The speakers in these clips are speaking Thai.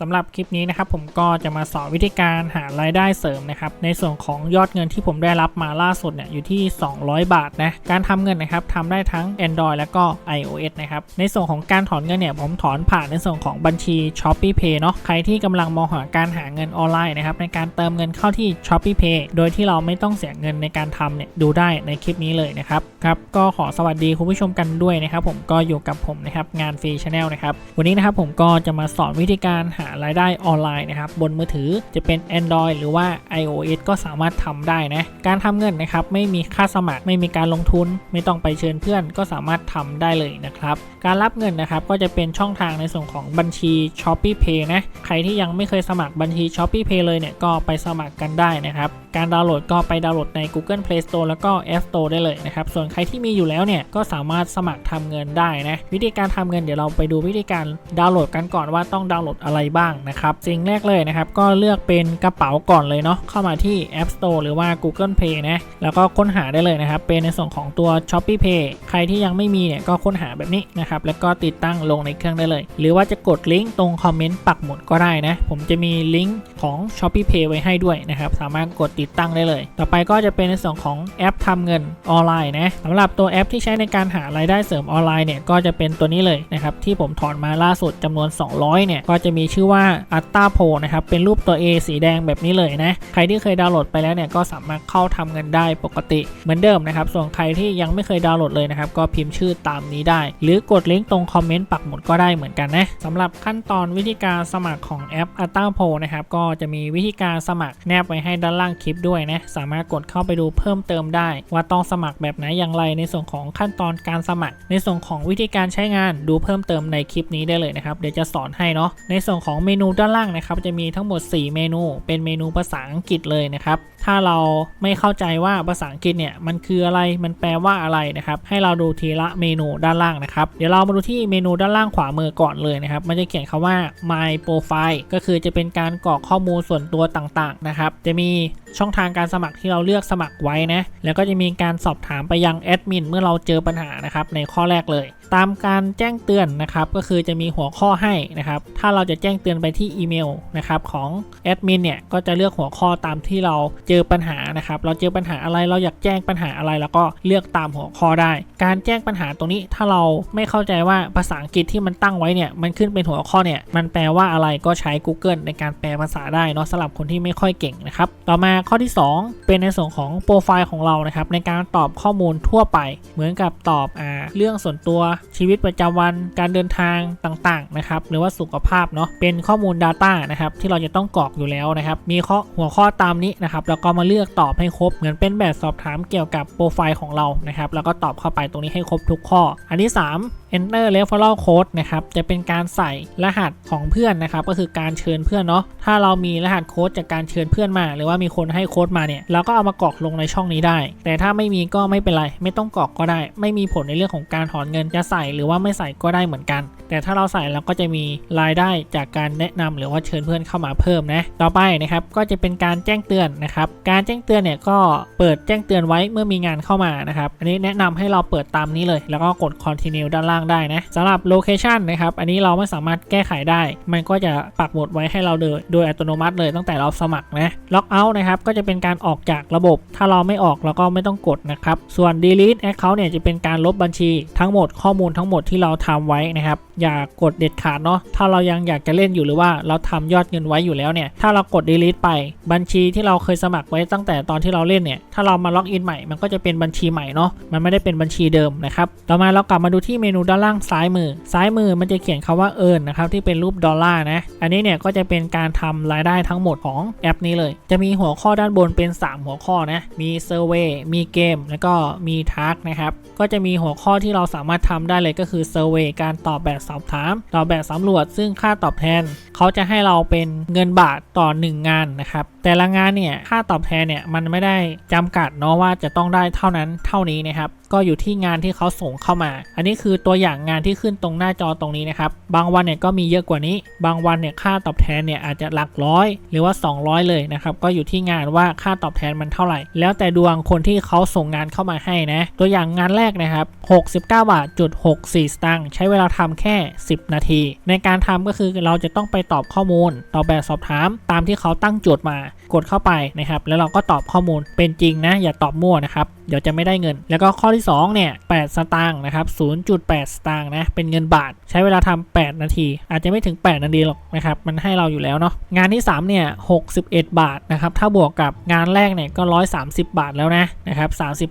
สำหรับคลิปนี้นะครับผมก็จะมาสอนวิธีการหารายได้เสริมนะครับในส่วนของยอดเงินที่ผมได้รับมาล่าสุดเนี่ยอยู่ที่ 200 บาทนะการทำเงินนะครับทำได้ทั้ง Android แล้วก็ iOS นะครับในส่วนของการถอนเงินเนี่ยผมถอนผ่านในส่วนของบัญชี s h o p e e Pay เนาะใครที่กำลังมองหาการหาเงินออนไลน์นะครับในการเติมเงินเข้าที่ s h o p e e Pay โดยที่เราไม่ต้องเสียเงินในการทำเนี่ยดูได้ในคลิปนี้เลยนะครับครับก็ขอสวัสดีคุณผู้ชมกันด้วยนะครับผมก็อยู่กับผมนะครับงานฟรีชาแนลนะครับวันนี้นะครับผมก็จะมาสอนวิธีการหารายได้ออนไลน์นะครับบนมือถือจะเป็น Android หรือว่า iOS ก็สามารถทำได้นะการทำเงินนะครับไม่มีค่าสมัครไม่มีการลงทุน ไม่ต้องไปเชิญเพื่อนก็สามารถทำได้เลยนะครับการรับเงินนะครับก็จะเป็นช่องทางในส่วนของบัญชี s h o p e e Pay นะใครที่ยังไม่เคยสมัครบัญชี s h o p e e Pay เลยเนี่ยก็ไปสมัครกันได้นะครับการดาวน์โหลดก็ไปดาวน์โหลดใน Google Play Store แล้วก็ App Store ได้เลยนะครับส่วนใครที่มีอยู่แล้วเนี่ยก็สามารถสมัครทำเงินได้นะวิธีการทำเงินเดี๋ยวเราไปดูวิธีการดาวน์โหลดกันก่อนว่าต้องดาวน์โหลดอะไรบ้างนะครับสิ่งแรกเลยนะครับ ก็เลือกเป็นกระเป๋าก่อนเลยเนาะเข้ามาที่ App Store หรือว่า Google Play นะแล้วก็ค้นหาได้เลยนะครับ เป็นในส่วนของตัว Shopee Pay ใครที่ยังไม่มีเนี่ยก็ค้นหาแบบนี้นะครับแล้วก็ติดตั้งลงในเครื่องได้เลย หรือว่าจะกดลิงก์ตรงคอมเมนต์ปักหมุดก็ได้นะ ผมจะมีลิงก์ของ Shopee Pay ไว้ให้ด้วยนะครับสามารถกดติดตั้งได้เลย ต่อไปก็จะเป็นในส่วนของแอปทำเงินออนไลน์นะสำหรับตัวแอปที่ใช้ในการหารายได้เสริมออนไลน์เนี่ยก็จะเป็นตัวนี้เลยนะครับที่ผมถอนมาล่าสุดจำนวน 200เนี่ยก็จะมีชื่อื่อว่า a t t a p o นะครับ เป็นรูปตัว A สีแดงแบบนี้เลยนะ ใครที่เคยดาวน์โหลดไปแล้วเนี่ย ก็สามารถเข้าทำเงินได้ปกติเหมือนเดิมนะครับ ส่วนใครที่ยังไม่เคยดาวน์โหลดเลยนะครับ ก็พิมพ์ชื่อตามนี้ได้ หรือกดลิงก์ตรงคอมเมนต์ปักหมุดก็ได้เหมือนกันนะสำหรับขั้นตอนวิธีการสมัครของแอป a t t a p o นะครับ ก็จะมีวิธีการสมัครแนบไว้ให้ด้านล่างคลิปด้วยนะ สามารถกดเข้าไปดูเพิ่มเติมได้ ว่าต้องสมัครแบบไหนอย่างไรในส่วนของขั้นตอนการสมัคร ในส่วนของวิธีการใช้งานดูเพิ่มเติมในคลิปนี้ได้เลยนะครับ เดี๋ยวจะสอนให้เนาะ ในส่วนของของเมนูด้านล่างนะครับ จะมีทั้งหมด 4 เมนู เป็นเมนูภาษาอังกฤษเลยนะครับ ถ้าเราไม่เข้าใจว่าภาษาอังกฤษเนี่ยมันคืออะไร มันแปลว่าอะไรนะครับ ให้เราดูทีละเมนูด้านล่างนะครับ เดี๋ยวเรามาดูที่เมนูด้านล่างขวามือก่อนเลยนะครับ มันจะเขียนคำว่า my profile ก็คือจะเป็นการกรอกข้อมูลส่วนตัวต่างๆนะครับ จะมีช่องทางการสมัครที่เราเลือกสมัครไว้นะ แล้วก็จะมีการสอบถามไปยังแอดมินเมื่อเราเจอปัญหานะครับในข้อแรกเลย ตามการแจ้งเตือนนะครับก็คือจะมีหัวข้อให้นะครับ ถ้าเราจะแจ้งเตือนไปที่อีเมลนะครับของแอดมินเนี่ยก็จะเลือกหัวข้อตามที่เราเจอปัญหานะครับ เราเจอปัญหาอะไรเราอยากแจ้งปัญหาอะไร แล้วก็เลือกตามหัวข้อได้ การแจ้งปัญหาตรงนี้ถ้าเราไม่เข้าใจว่าภาษาอังกฤษที่มันตั้งไว้เนี่ยมันขึ้นเป็นหัวข้อเนี่ยมันแปลว่าอะไรก็ใช้ Google ในการแปลภาษาได้เนาะสำหรับคนที่ไม่ค่อยเก่งนะครับต่อมาข้อที่ 2 เป็นในส่วนของโปรไฟล์ของเรานะครับในการตอบข้อมูลทั่วไป เหมือนกับตอบอ่าเรื่องส่วนตัวชีวิตประจำวันการเดินทางต่างๆนะครับหรือว่าสุขภาพเนาะเป็นข้อมูล Data นะครับที่เราจะต้องกรอกอยู่แล้วนะครับมีข้อหัวข้อตามนี้นะครับแล้วก็มาเลือกตอบให้ครบ เหมือนเป็นแบบสอบถามเกี่ยวกับโปรไฟล์ของเรานะครับแล้วก็ตอบเข้าไปตรงนี้ให้ครบทุกข้อ อันที่ 3 enter referral code นะครับจะเป็นการใส่รหัสของเพื่อนนะครับก็คือการเชิญเพื่อนเนาะถ้าเรามีรหัสโค้ดจากการเชิญเพื่อนมา หรือว่ามีคนให้โค้ดมาเนี่ยเราก็เอามากรอกลงในช่องนี้ได้ แต่ถ้าไม่มีก็ไม่เป็นไร ไม่ต้องกรอกก็ได้ ไม่มีผลในเรื่องของการถอนเงินจะใส่หรือว่าไม่ใส่ก็ได้เหมือนกัน แต่ถ้าเราใส่เราก็จะมีรายได้จากการแนะนำหรือว่าเชิญเพื่อนเข้ามาเพิ่มนะต่อไปนะครับก็จะเป็นการแจ้งเตือนนะครับการแจ้งเตือนเนี่ยก็เปิดแจ้งเตือนไว้เมื่อมีงานเข้ามานะครับอันนี้แนะนำให้เราเปิดตามนี้เลย แล้วก็กด continue ด้านล่างได้นะสำหรับ location นะครับอันนี้เราไม่สามารถแก้ไขได้ มันก็จะปักหมุดไว้ให้เราโดยโดยอัตโนมัติเลยตั้งแต่เราสมัครนะล็อกเอาท์นะครับก็จะเป็นการออกจากระบบ ถ้าเราไม่ออกเราก็ไม่ต้องกดนะครับ ส่วน delete account เนี่ยจะเป็นการลบบัญชีทั้งหมดข้อมูลทั้งหมดที่เราทำไว้นะครับ อย่ากดเด็ดขาดเนาะถ้าเรายังอยากจะเล่นอยู่หรือว่าเราทำยอดเงินไว้อยู่แล้วเนี่ยถ้าเรากด delete ไปบัญชีที่เราเคยสมัครไว้ตั้งแต่ตอนที่เราเล่นเนี่ยถ้าเรามาล็อกอินใหม่มันก็จะเป็นบัญชีใหม่เนาะมันไม่ได้เป็นบัญชีเดิมนะครับต่อมาเรากลับมาดูที่เมนูด้านล่างซ้ายมือ ซ้ายมือมันจะเขียนคำว่า earn นะครับที่เป็นรูปดอลลาร์นะอันนี้เนี่ยก็จะเป็นการทำรายได้ทั้งหมดของแอปนี้เลย จะมีหัวข้อด้านบนเป็น 3 หัวข้อนะมี survey มีเกม แล้วก็มี task นะครับก็จะมีหัวข้อที่เราสามารถทำได้เลยก็คือ survey การตอบแบบสอบถามตอบแบบสำรวจ ซึ่งค่าตอบแทนเขาจะให้เราเป็นเงินบาทต่อ 1 งานนะครับ แต่ละงานเนี่ยค่าตอบแทนเนี่ยมันไม่ได้จำกัดเนาะว่าจะต้องได้เท่านั้นเท่านี้นะครับ ก็อยู่ที่งานที่เขาส่งเข้ามา อันนี้คือตัวอย่างงานที่ขึ้นตรงหน้าจอตรงนี้นะครับ บางวันเนี่ยก็มีเยอะกว่านี้ บางวันเนี่ยค่าตอบแทนเนี่ยอาจจะหลักร้อย หรือว่า 200 เลยนะครับ ก็อยู่ที่งานว่าค่าตอบแทนมันเท่าไหร่ แล้วแต่ดวงคนที่เขาส่งงานเข้ามาให้นะ ตัวอย่างงานแรกนะครับ 69 บาทจุด64 สตางค์ ใช้เวลาทำแค่ 10 นาที ในการทำก็คือเราจะต้องไปตอบข้อมูล ตอบแบบสอบถาม ตามที่เขาตั้งโจทย์มา กดเข้าไปนะครับ แล้วเราก็ตอบข้อมูล เป็นจริงนะ อย่าตอบมั่วนะครับ เดี๋ยวจะไม่ได้เงิน แล้วก็ข้อที่2เนี่ย8สตางค์นะครับ0.8 สตางค์นะเป็นเงินบาท ใช้เวลาทำ8นาที อาจจะไม่ถึง 8 นาทีหรอกนะครับมันให้เราอยู่แล้วเนาะงานที่3เนี่ย61 บาทนะครับถ้าบวกกับงานแรกเนี่ยก็ 130 บาทแล้วนะนะครับ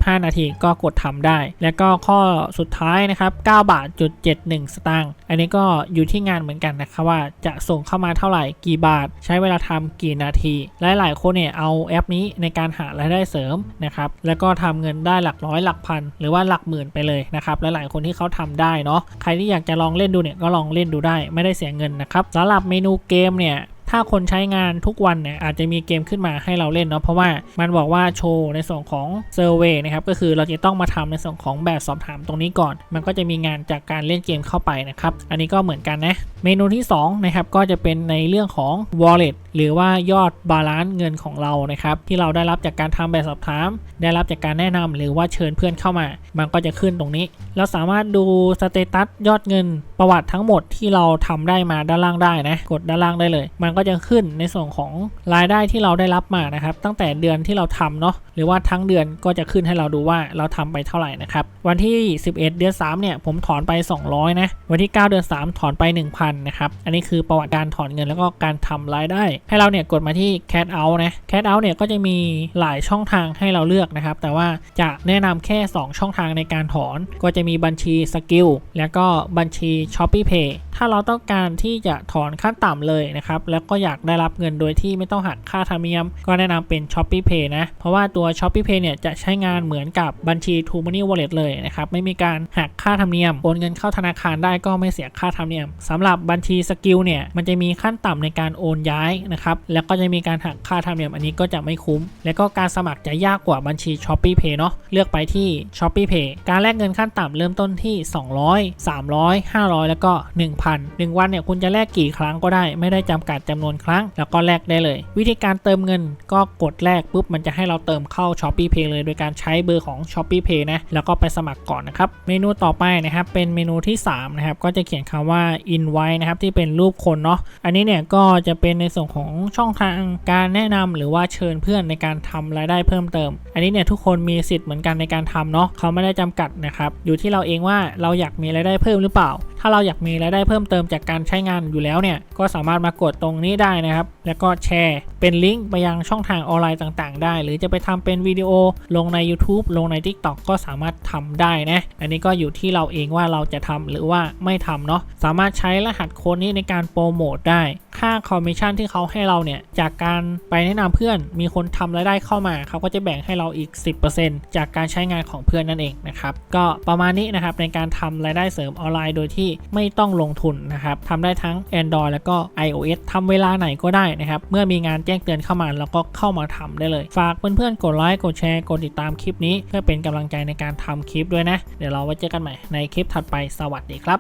35 นาทีก็กดทำได้ แล้วก็ข้อสุดท้ายนะครับ9บาทจุด71 สตางค์อันนี้ก็อยู่ที่งานเหมือนกันนะครับว่าจะส่งเข้ามาเท่าไหร่กี่บาท ใช้เวลาทำกี่นาที หลายๆคนเนี่ยเอาแอปนี้ในการหารายได้เสริมนะครับแล้วก็ทำเงินได้หลักร้อยหลักพันหรือว่าหลักหมื่นไปเลยนะครับหลายๆคนที่เขาทำได้เนาะใครที่อยากจะลองเล่นดูเนี่ยก็ลองเล่นดูได้ไม่ได้เสียเงินนะครับสำหรับเมนูเกมเนี่ย ถ้าคนใช้งานทุกวันเนี่ยอาจจะมีเกมขึ้นมาให้เราเล่นเนาะเพราะว่ามันบอกว่าโชว์ในส่วนของเซอร์เวยนะครับก็คือเราจะต้องมาทำในส่วนของแบบสอบถามตรงนี้ก่อน มันก็จะมีงานจากการเล่นเกมเข้าไปนะครับอันนี้ก็เหมือนกันนะเมนูที่2นะครับก็จะเป็นในเรื่องของ wallet หรือว่ายอดบาลานซ์เงินของเรานะครับที่เราได้รับจากการทำแบบสอบถาม ได้รับจากการแนะนำหรือว่าเชิญเพื่อนเข้ามา มันก็จะขึ้นตรงนี้ เราสามารถดูสเตตัสยอดเงิน ประวัติทั้งหมดที่เราทำได้มาด้านล่างได้นะ กดด้านล่างได้เลย มันก็จะขึ้นในส่วนของรายได้ที่เราได้รับมานะครับ ตั้งแต่เดือนที่เราทำเนาะหรือว่าทั้งเดือนก็จะขึ้นให้เราดูว่าเราทำไปเท่าไหร่นะครับ วันที่ 11 เดือน3เนี่ยผมถอนไป 200 นะ วันที่ 9 เดือน 3 ถอนไป 1,000 นะครับ อันนี้คือประวัติการถอนเงินแล้วก็การทำรายได้ ให้เราเนี่ยกดมาที่ Cat Out นะ Cat Out เนี่ยก็จะมีหลายช่องทางให้เราเลือกนะครับ แต่ว่าจะแนะนำแค่ 2 ช่องทางในการถอน ก็จะมีบัญชีสกิลแล้วก็บัญชี Shopee Pay ถ้าเราต้องการที่จะถอนขั้นต่ำเลยนะครับ แล้วก็อยากได้รับเงินโดยที่ไม่ต้องหักค่าธรรมเนียม ก็แนะนำเป็น Shopee Pay นะ เพราะว่าตัว Shopee Pay เนี่ยจะใช้งานเหมือนกับบัญชี True Money Wallet เลยนะครับ ไม่มีการหักค่าธรรมเนียม โอนเงินเข้าธนาคารได้ก็ไม่เสียค่าธรรมเนียมสำหรับบัญชีสกิลเนี่ยมันจะมีขั้นต่ำในการโอนย้ายนะครับ แล้วก็จะมีการหักค่าธรรมเนียมอันนี้ก็จะไม่คุ้ม แล้วก็การสมัครจะยากกว่าบัญชี Shopee Pay เนาะ เลือกไปที่ Shopee Pay การแลกเงินขั้นต่ำเริ่มต้นที่ 200 300 500แล้วก็ 1,000 1 วันเนี่ยคุณจะแลกกี่ครั้งก็ได้ ไม่ได้จำกัดจำนวนครั้ง แล้วก็แลกได้เลย วิธีการเติมเงินก็กดแลกปุ๊บมันจะให้เราเติมเข้า Shopee Pay เลย โดยการใช้เบอร์ของ Shopee Pay นะแล้วก็ไปสมัครก่อนนะครับเมนูต่อไปนะครับเป็นเมนูที่3นะครับก็จะเขียนคำว่า invite นะครับที่เป็นรูปคนเนาะอันนี้เนี่ยก็จะเป็นในส่วนของช่องทางการแนะนำหรือว่าเชิญเพื่อนในการทำรายได้เพิ่มเติม อันนี้เนี่ยทุกคนมีสิทธิ์เหมือนกันในการทำเนาะเขาไม่ได้จำกัดนะครับอยู่ที่เราเองว่าเราอยากมีรายได้เพิ่มหรือเปล่าถ้าเราอยากมีรายได้เพิ่มเติมจากการใช้งานอยู่แล้วเนี่ย ก็สามารถมากดตรงนี้ได้นะครับ แล้วก็แชร์เป็นลิงก์ไปยังช่องทางออนไลน์ต่างๆ ได้ หรือจะไปทำเป็นวิดีโอลงใน YouTube ลงใน TikTok ก็สามารถทำได้นะ อันนี้ก็อยู่ที่เราเองว่าเราจะทำหรือว่าไม่ทำเนาะ สามารถใช้รหัสโค้ดนี้ในการโปรโมทได้ ค่าคอมมิชชั่นที่เขาให้เราเนี่ยจากการไปแนะนำเพื่อน มีคนทำรายได้เข้ามา เขาก็จะแบ่งให้เราอีก 10%จากการใช้งานของเพื่อนนั่นเองนะครับก็ประมาณนี้นะครับในการทำรายได้เสริมออนไลน์โดยที่ไม่ต้องลงทุนนะครับทำได้ทั้ง Android แล้วก็ iOS ทำเวลาไหนก็ได้นะครับเมื่อมีงานแจ้งเตือนเข้ามาเราก็เข้ามาทำได้เลย ฝากเพื่อนๆกดไลค์กดแชร์กดติดตามคลิปนี้ เพื่อเป็นกำลังใจในการทำคลิปด้วยนะ เดี๋ยวเราไว้เจอกันใหม่ในคลิปถัดไปสวัสดีครับ